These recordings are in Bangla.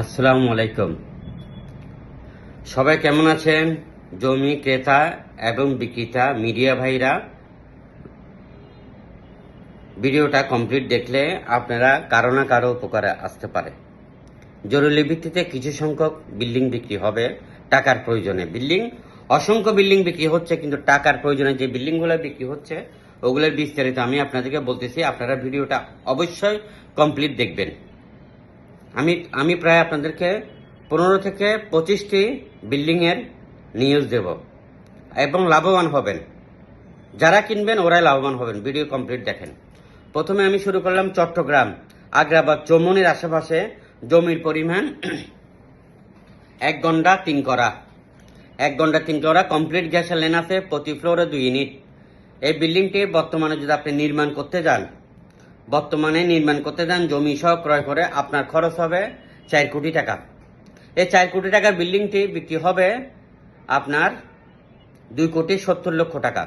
আসসালামু আলাইকুম। সবাই কেমন আছেন? জমি, ক্রেতা এবং বিক্রেতা, মিডিয়া ভাইরা, ভিডিওটা কমপ্লিট দেখলে আপনারা কারও না কারও উপকারে আসতে পারে। জরুরি ভিত্তিতে কিছু সংখ্যক বিল্ডিং বিক্রি হবে, টাকার প্রয়োজনে। বিল্ডিং, অসংখ্য বিল্ডিং বিক্রি হচ্ছে, কিন্তু টাকার প্রয়োজনে যে বিল্ডিংগুলো বিক্রি হচ্ছে, ওগুলোর বিস্তারিত আমি আপনাদেরকে বলতেছি। আপনারা ভিডিওটা অবশ্যই কমপ্লিট দেখবেন। আমি আমি প্রায় আপনাদেরকে পনেরো থেকে পঁচিশটি বিল্ডিংয়ের নিউজ দেব এবং লাভবান হবেন। যারা কিনবেন ওরাই লাভবান হবেন, ভিডিও কমপ্লিট দেখেন। প্রথমে আমি শুরু করলাম চট্টগ্রাম, আগ্রাবাদ চৌমনির আশেপাশে জমির পরিমাণ এক ঘণ্টা তিন করা। এক ঘণ্টা তিন করা, কমপ্লিট গ্যাসের লেন আছে প্রতি ফ্লোরে দুই ইউনিট। এই বিল্ডিংটি বর্তমানে যদি আপনি নির্মাণ করতে যান বর্তমানে নির্মাণ করতে যান জমি সহ ক্রয় করে আপনার খরচ হবে চার কোটি টাকা। এই চার কোটি টাকার বিল্ডিংটি বিক্রি হবে আপনার দুই কোটি সত্তর লক্ষ টাকা।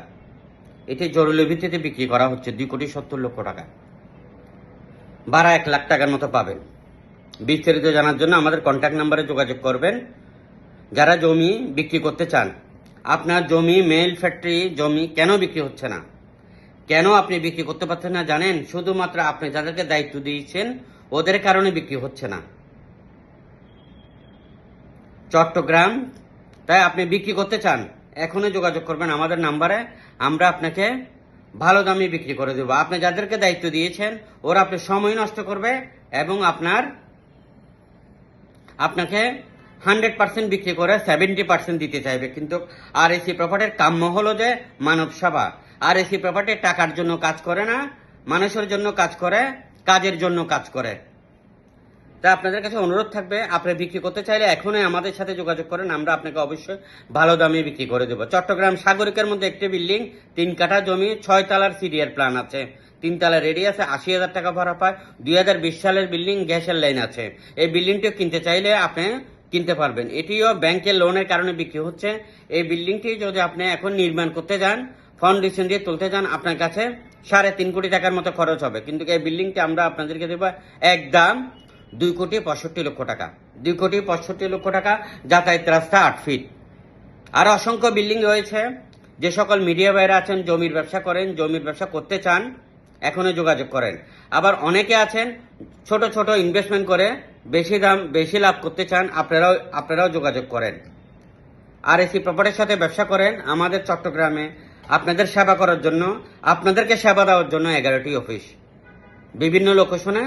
এটি জরুরি ভিত্তিতে বিক্রি করা হচ্ছে দুই কোটি সত্তর লক্ষ টাকা। বারা এক লাখ টাকার মতো পাবেন। বিস্তারিত জানার জন্য আমাদের কন্ট্যাক্ট নাম্বারে যোগাযোগ করবেন। যারা জমি বিক্রি করতে চান, আপনার জমি মেল ফ্যাক্টরি জমি কেন বিক্রি হচ্ছে না? কেন আপনি বিক্রি করতে পারছেন না জানেন? শুধুমাত্র আপনি যাদেরকে দায়িত্ব দিয়েছেন, ওদের কারণে বিক্রি হচ্ছে না। চট্টগ্রাম, তাই আপনি বিক্রি করতে চান? এখনই যোগাযোগ করবেন আমাদের নাম্বারে, আমরা আপনাকে ভালো দামে বিক্রি করে দেবো। আপনি যাদেরকে দায়িত্ব দিয়েছেন, ওরা আপনি সময় নষ্ট করবে এবং আপনার, আপনাকে হান্ড্রেড পার্সেন্ট বিক্রি করে সেভেন্টি পার্সেন্ট দিতে চাইবে। কিন্তু আর এসি প্রপার্টির কাম্য হলো যে মানব সেবা। আর এসি প্রপার্টি টাকার জন্য কাজ করে না, মানুষের জন্য কাজ করে, কাজের জন্য কাজ করে। তা আপনাদের কাছে অনুরোধ থাকবে, আপনি বিক্রি করতে চাইলে এখনই আমাদের সাথে যোগাযোগ করেন, আমরা আপনাকে অবশ্যই ভালো দামে বিক্রি করে দেবো। চট্টগ্রাম সাগরিকের মধ্যে একটি বিল্ডিং, তিন কাঠা জমি, ছয় তলার সিডিয়ার প্ল্যান আছে। তিন তলা রেডি আছে, আশি হাজার টাকা ভাড়া পায়। দুই হাজার বিশ সালের বিল্ডিং গ্যাসের লাইন আছে। এই বিল্ডিংটিও কিনতে চাইলে আপনি কিনতে পারবেন। এটিও ব্যাংকের লোনের কারণে বিক্রি হচ্ছে। এই বিল্ডিংটি যদি আপনি এখন নির্মাণ করতে যান ফাউন্ডেশন দিয়ে তুলতে যান আপনার কাছে সাড়ে তিন কোটি টাকার মতো খরচ হবে। কিন্তু এই বিল্ডিংটি আমরা আপনাদেরকে দেবো একদম দুই কোটি পঁয়ষট্টি লক্ষ টাকা। দুই কোটি পঁয়ষট্টি লক্ষ টাকা যাতায়াত রাস্তা আট ফিট আর অসংখ্য বিল্ডিং রয়েছে, যে সকল মিডিয়া বাইরে আছেন, জমির ব্যবসা করেন, জমির ব্যবসা করতে চান এখনই যোগাযোগ করেন। আবার অনেকে আছেন, ছোট ছোট ইনভেস্টমেন্ট করে বেশি দাম, বেশি লাভ করতে চান, আপনারাও আপনারাও যোগাযোগ করেন। আর এসি প্রপার্টির সাথে ব্যবসা করেন, আমাদের চট্টগ্রামে আপনাদের সেবা করার জন্য, আপনাদেরকে সেবা দেওয়ার জন্য এগারোটি অফিস। বিভিন্ন লোকেশনে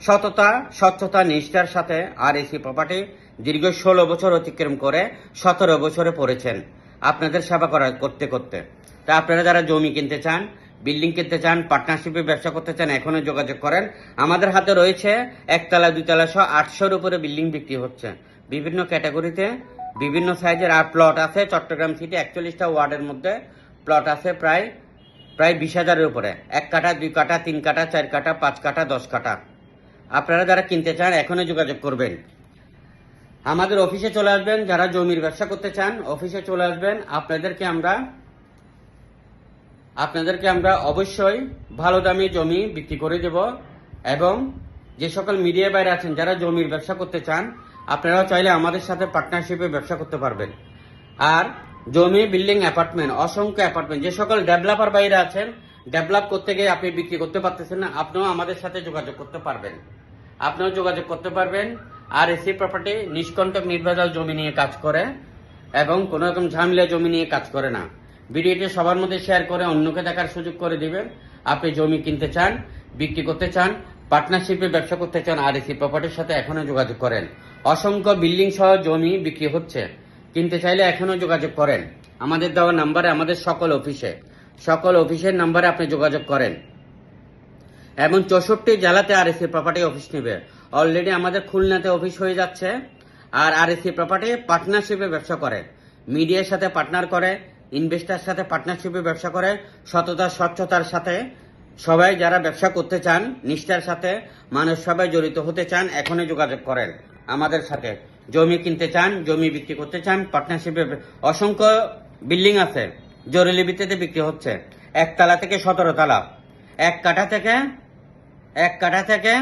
সততা, স্বচ্ছতা, নিষ্ঠার সাথে আর এসি প্রপার্টি দীর্ঘ ষোলো বছর অতিক্রম করে সতেরো বছরে পড়েছেন আপনাদের সেবা করা করতে করতে। তা আপনারা যারা জমি কিনতে চান বিল্ডিং কিনতে চান পার্টনারশিপে ব্যবসা করতে চান, এখনও যোগাযোগ করেন। আমাদের হাতে রয়েছে একতলা, দুতলা সহ আটশোর উপরে বিল্ডিং বিক্রি হচ্ছে। বিভিন্ন ক্যাটাগরিতে বিভিন্ন সাইজের আর প্লট আছে। চট্টগ্রাম সিটি একচল্লিশটা ওয়ার্ডের মধ্যে প্লট আছে প্রায় প্রায় বিশ হাজারের উপরে। এক কাঠা, দুই কাঠা, তিন কাঠা, চার কাঠা, পাঁচ কাঠা, দশ কাঠা। আপনারা যারা কিনতে চান, এখনই যোগাযোগ করবেন। আমাদের অফিসে চলে আসবেন। যারা জমির ব্যবসা করতে চান অফিসে চলে আসবেন। আপনাদেরকে আমরা আপনাদেরকে আমরা অবশ্যই ভালো দামে জমি বিক্রি করে দেব এবং যে সকল মিডিয়া বাইরে আছেন, যারা জমির ব্যবসা করতে চান আপনারাও চাইলে আমাদের সাথে পার্টনারশিপে ব্যবসা করতে পারবেন। আর জমি, বিল্ডিং, অ্যাপার্টমেন্ট, অসংখ্য অ্যাপার্টমেন্ট, যে সকল ডেভেলপার বাইরে আছেন, ডেভেলপ করতে গিয়ে আপনি বিক্রি করতে পারতেছেন না, আপনিও আমাদের সাথে যোগাযোগ করতে পারবেন। আপনিও যোগাযোগ করতে পারবেন। আর এসি প্রপার্টি নিষ্কণ্টক নির্ভেজাল জমি নিয়ে কাজ করে এবং কোনো রকম ঝামেলা জমি নিয়ে কাজ করে না। ভিডিওটি সবার মধ্যে শেয়ার করে অন্যকে দেখার সুযোগ করে দিবেন। আপনি জমি কিনতে চান, বিক্রি করতে চান পার্টনারশিপে ব্যবসা করতে চান, আর এসি প্রপার্টির সাথে এখনও যোগাযোগ করেন। অসংখ্য বিল্ডিং সহ জমি বিক্রি হচ্ছে। কিনতে চাইলে এখনও যোগাযোগ করেন। আমাদের দেওয়া নাম্বারে আমাদের সকল অফিসে, সকল অফিসের নাম্বারে আপনি যোগাযোগ করেন। এবং চৌষট্টি জেলাতে আর এসি প্রপার্টি অফিস নেবে। অলরেডি আমাদের খুলনাতে অফিস হয়ে যাচ্ছে। আর আর এসি প্রপার্টি পার্টনারশিপে ব্যবসা করে। মিডিয়ার সাথে পার্টনার করে, ইনভেস্টার সাথে পার্টনারশিপে ব্যবসা করে, সততা, স্বচ্ছতার সাথে। সবাই যারা ব্যবসা করতে চান, নিষ্ঠার সাথে, মানুষ সবাই জড়িত হতে চান, এখনই যোগাযোগ করেন। আমাদের সাথে। জমি কিনতে চান, জমি বিক্রি করতে চান পার্টনারশিপে অসংখ্য বিল্ডিং আছে, জরুরি ভিত্তিতে বিক্রি হচ্ছে। একতলা থেকে সতেরো তালা। এক কাঠা থেকে, এক কাঠা থেকে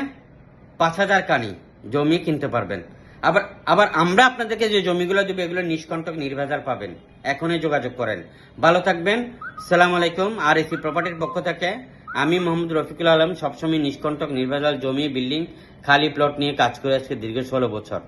পাঁচ হাজার কানি জমি কিনতে পারবেন। আবার আবার আমরা আপনাদেরকে যে জমিগুলো দেবো, এগুলো নিষ্কণ্টক নির্ভেজাল পাবেন। এখনই যোগাযোগ করেন। ভালো থাকবেন। সালাম আলাইকুম। আর এসি প্রপার্টির পক্ষ থেকে আমি মোহাম্মদ রফিকুল আলম সবসময় নিষ্কণ্টক, নির্ভেজাল, জমি, বিল্ডিং, খালি প্লট নিয়ে কাজ করে আজকে দীর্ঘ ষোলো বছর।